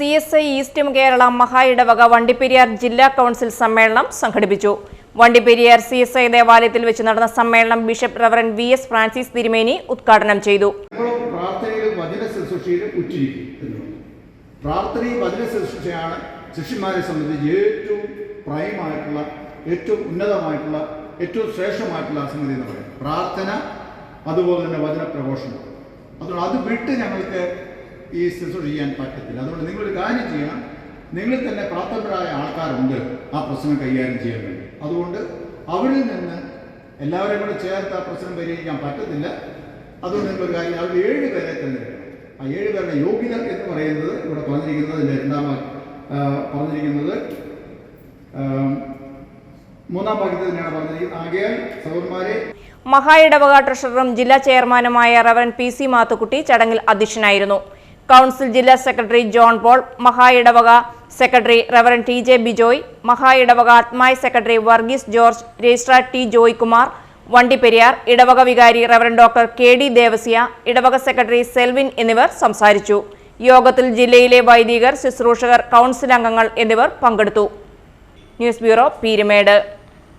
C S I ഈസ്റ്റും കേരള മഹാ ഇടവക വണ്ടിപ്പെരിയാർ ജില്ലാ കൗൺസിൽ സമ്മേളനം സംഘടിപ്പിച്ചു. വണ്ടിപ്പെരിയാർ സി എസ് ഐ ദേവാലയത്തിൽ വെച്ച് നടന്ന സമ്മേളനം bishop reverend V S Francis തിരുമേനി ഉദ്ഘാടനം ചെയ്തു. പ്രാർത്ഥനയും വചന ശുശ്രൂഷയാണ് ശിഷ്യന്മാരെ സംബന്ധിച്ച് ഏറ്റവും പ്രൈമായിട്ടുള്ള ഏറ്റവും ഉന്നതമായിട്ടുള്ള ഏറ്റവും ശ്രേഷ്ഠമായിട്ടുള്ള സംഗതി എന്ന് പറയുന്നത് പ്രാർത്ഥന അതുപോലെ തന്നെ വചന പ്രഘോഷണം അതുകൊണ്ട് അത് വിട്ട് ഞങ്ങൾക്ക് ഈ ശുശ്രൂഷ ചെയ്യാൻ പറ്റത്തില്ല. അതുകൊണ്ട് നിങ്ങളൊരു കാര്യം ചെയ്യണം. നിങ്ങളിൽ തന്നെ പ്രാപ്തരായ ആൾക്കാരുണ്ട്. ആ പ്രശ്നം കൈകാര്യം ചെയ്യാൻ വേണ്ടി. അതുകൊണ്ട് അവരിൽ നിന്ന് എല്ലാവരെയും കൂടെ ചേർത്ത് ആ പ്രശ്നം പരിഹരിക്കാൻ പറ്റത്തില്ല. അതുകൊണ്ട് നിങ്ങളൊരു കാര്യം അവർ ഏഴ് പേരെ തിരഞ്ഞെടുക്കണം. ആ ഏഴ് പേരുടെ യോഗ്യത എന്ന് പറയുന്നത് ഇവിടെ പറഞ്ഞിരിക്കുന്നത് രണ്ടാം പറഞ്ഞിരിക്കുന്നത് മൂന്നാം വാക്യത്തിൽ തന്നെയാണ് പറഞ്ഞിരിക്കുന്നത്. ആകെയാൽ സഹോദരന്മാരെ മഹായിടവക ട്രഷററും ജില്ലാ ചെയർമാനുമായ റവൻ പി സി മാത്തുക്കുട്ടി ചടങ്ങിൽ അധ്യക്ഷനായിരുന്നു. കൗൺസിൽ ജില്ലാ സെക്രട്ടറി ജോൺ പോൾ മഹാ ഇടവക secretary reverend T J Bijoy മഹാ ഇടവക ആത്മായ secretary Varghese George registrar T Joy Kumar Vandiperiyar ഇടവക വികാരി reverend doctor K D Devasia ഇടവക സെക്രട്ടറി സെൽവിൻ എന്നിവർ സംസാരിച്ചു. യോഗത്തിൽ ജില്ലയിലെ വൈദികർ ശുശ്രൂഷകർ കൗൺസിൽ അംഗങ്ങൾ എന്നിവർ പങ്കെടുത്തു. News bureau Peermade.